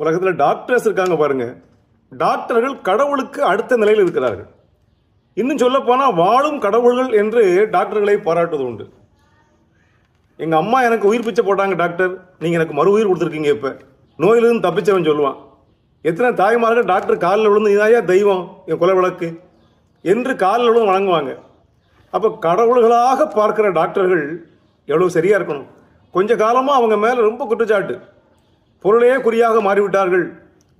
உலகத்தில் டாக்டர்ஸ் இருக்காங்க பாருங்க. டாக்டர்கள் கடவுளுக்கு அடுத்த நிலையில் இருக்கிறார்கள். இன்னும் சொல்ல போனால் வாழும் கடவுள்கள் என்று டாக்டர்களை பாராட்டுவது உண்டு. எங்கள் அம்மா எனக்கு உயிர் பிச்சை போட்டாங்க டாக்டர் நீங்கள் எனக்கு மறு உயிர் கொடுத்துருக்கீங்க இப்போ. நோயிலிருந்து தப்பிச்சவன் சொல்லுவான். எத்தனை தாய்மார்கள் டாக்டர் காலில் விழுந்து இதாயா தெய்வம்? என் கொலை விளக்கு என்று காலில் விழுந்து வணங்குவாங்க. அப்போ கடவுள்களாக பார்க்கிற டாக்டர்கள் எவ்வளோ சரியாக இருக்கணும். கொஞ்ச காலமாக அவங்க மேலே ரொம்ப குற்றச்சாட்டு. பொருளையே குறியாக மாறிவிட்டார்கள்.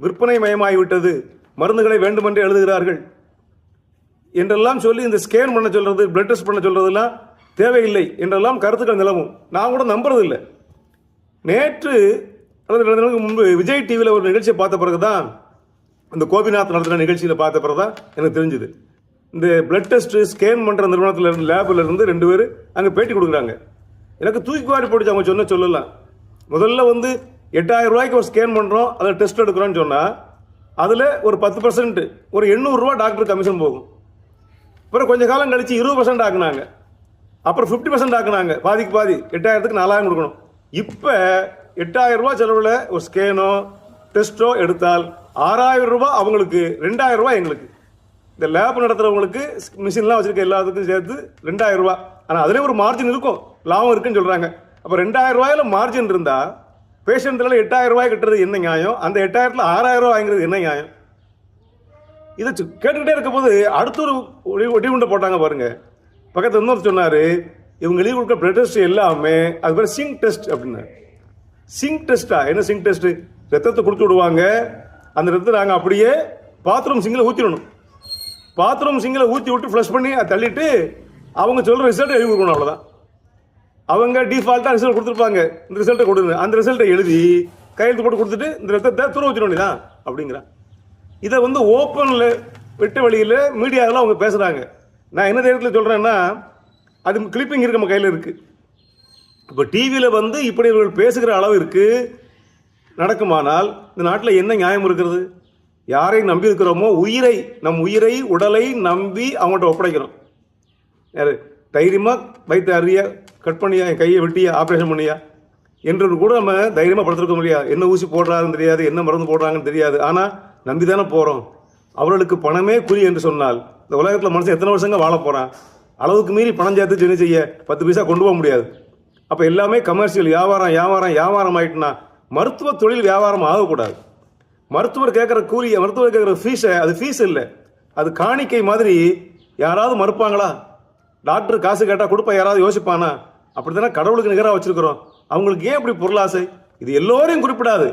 விற்பனை மயமாகிவிட்டது மருந்துகளை வேண்டுமென்றே எழுதுகிறார்கள். என்றெல்லாம் சொல்லி இந்த ஸ்கேன் பண்ண சொல்கிறது பிளட் டெஸ்ட் பண்ண சொல்கிறதுலாம் தேவையில்லை என்றெல்லாம் கருத்துக்கள் நிலவும். நான் கூட நம்புறதில்லை. நேற்று அல்லது ரெண்டு நாளுக்கு முன்பு விஜய் டிவியில் ஒரு நிகழ்ச்சியை பார்த்த பிறகு தான் இந்த கோபிநாத் நடத்தின நிகழ்ச்சியில் பார்த்த பிறகு தான் எனக்கு தெரிஞ்சுது. இந்த பிளட் டெஸ்ட்டு ஸ்கேன் பண்ணுற நிறுவனத்தில் இருந்து லேபில் இருந்து ரெண்டு பேர் அங்கே பேட்டி கொடுக்குறாங்க. எனக்கு தூக்கி வாரி போட்டுச்சு அவங்க சொன்ன சொல்லலாம். முதல்ல வந்து எட்டாயிரம் ரூபாய்க்கு ஒரு ஸ்கேன் பண்ணுறோம் அதில் டெஸ்ட் எடுக்கிறோன்னு சொன்னால் அதில் ஒரு பத்து பர்சன்ட் ஒரு எண்ணூறுரூவா டாக்டர் கமிஷன் போகும். அப்புறம் கொஞ்சம் காலம் கழித்து இருபது பர்சன்ட் ஆக்குனாங்க. அப்புறம் ஃபிஃப்டி பர்சன்ட் ஆக்குனாங்க. பாதிக்கு பாதி எட்டாயிரத்துக்கு நாலாயிரம் கொடுக்கணும். இப்போ எட்டாயிரம் ரூபா செலவில் ஒரு ஸ்கேனோ டெஸ்ட்டோ எடுத்தால் ஆறாயிரம் ரூபா அவங்களுக்கு ரெண்டாயிரம் ரூபா எங்களுக்கு. இந்த லேப் நடத்துகிறவங்களுக்கு மிஷின்லாம் வச்சுருக்க எல்லாத்துக்கும் சேர்த்து ரெண்டாயிரம் ரூபா ஆனால் அதிலே ஒரு மார்ஜின் இருக்கும். லாபம் இருக்குன்னு சொல்கிறாங்க அப்போ ரெண்டாயிரம் ரூபாயில் மார்ஜின் இருந்தால் பேஷண்ட்ல எட்டாயிரம் ரூபாய் கட்டுறது என்ன நியாயம்? அந்த எட்டாயிரத்தில் ஆறாயிரம் ரூபாய் வாங்குறது என்ன நியாயம்? இதை சு- கேட்டுக்கிட்டே இருக்கும்போது அடுத்த ஒரு ஒடி- ஒடிகுண்டை போட்டாங்க பாருங்க. பக்கத்தில் இன்னொரு சொன்னார் இவங்க எழுதி கொடுக்குற பிளட் டெஸ்ட் எல்லாமே அது பேர் டெஸ்ட் அப்படின்னாரு சிங்க் டெஸ்ட்டா என்ன சிங்க் டெஸ்ட்டு ரத்தத்தை கொடுத்து விடுவாங்க. அந்த ரத்தத்தை நாங்கள் அப்படியே பாத்ரூம் சிங்கில் ஊற்றிடணும் பாத்ரூம் சிங்கில் ஊற்றி விட்டு ஃப்ளஷ் பண்ணி தள்ளிட்டு அவங்க சொல்கிற ரிசல்ட் எழுதி கொடுக்கணும் அவ்வளோதான் அவங்க டிஃபால்ட்டாக ரிசல்ட் கொடுத்துருப்பாங்க. இந்த ரிசல்ட்டை கொடுங்க அந்த ரிசல்ட்டை எழுதி கையெழுத்து போட்டு கொடுத்துட்டு இந்த ரத்தத்தை தூர வச்சிட வேண்டியதான் அப்படிங்கிறான். இதை வந்து ஓப்பனில் வெட்ட வழியில் மீடியாவில் அவங்க பேசுகிறாங்க நான் என்ன தைரியத்தில் சொல்கிறேன்னா அது கிளிப்பிங் இருக்கு நம்ம கையில் இருக்குது இப்போ டிவியில் வந்து இப்படி இவர்கள் பேசுகிற அளவிற்கு நடக்குமானால் இந்த நாட்டில் என்ன நியாயம் இருக்கிறது? யாரை நம்பி இருக்கிறோமோ உயிரை நம் உயிரை உடலை நம்பி அவங்கள்ட்ட ஒப்படைக்கிறோம். யாரு? தைரியமாக வைத்த அறிய கட் பண்ணியா என் கையை வெட்டியா ஆப்ரேஷன் பண்ணியா? என்று கூட நம்ம தைரியமாக படுத்திருக்க முடியாது என்ன ஊசி போடுறாருன்னு தெரியாது என்ன மருந்து போடுறாங்கன்னு தெரியாது. ஆனால் நம்பி தானே போகிறோம் அவர்களுக்கு பணமே குறி என்று சொன்னால் இந்த உலகத்தில் மனுஷன் எத்தனை வருஷங்க வாழ போகிறான் அளவுக்கு மீறி பணம் சேர்த்து என்ன செய்ய? பத்து பைசா கொண்டு போக முடியாது. அப்போ எல்லாமே கமர்ஷியல் வியாபாரம் வியாபாரம் வியாபாரம் ஆயிட்டுனா மருத்துவ தொழில் வியாபாரம் ஆகக்கூடாது. மருத்துவர் கேட்குற கூலியை மருத்துவர் கேட்குற ஃபீஸை அது ஃபீஸ் இல்லை. அது காணிக்கை மாதிரி யாராவது மறுப்பாங்களா? டாக்டர் காசு கேட்டால் கொடுப்பா யாராவது யோசிப்பானா? அப்படி தானே கடவுளுக்கு நிகராக வச்சுருக்குறோம். அவங்களுக்கு ஏன் இப்படி பொருளாசை? இது எல்லோரையும் குறிப்பிடாது.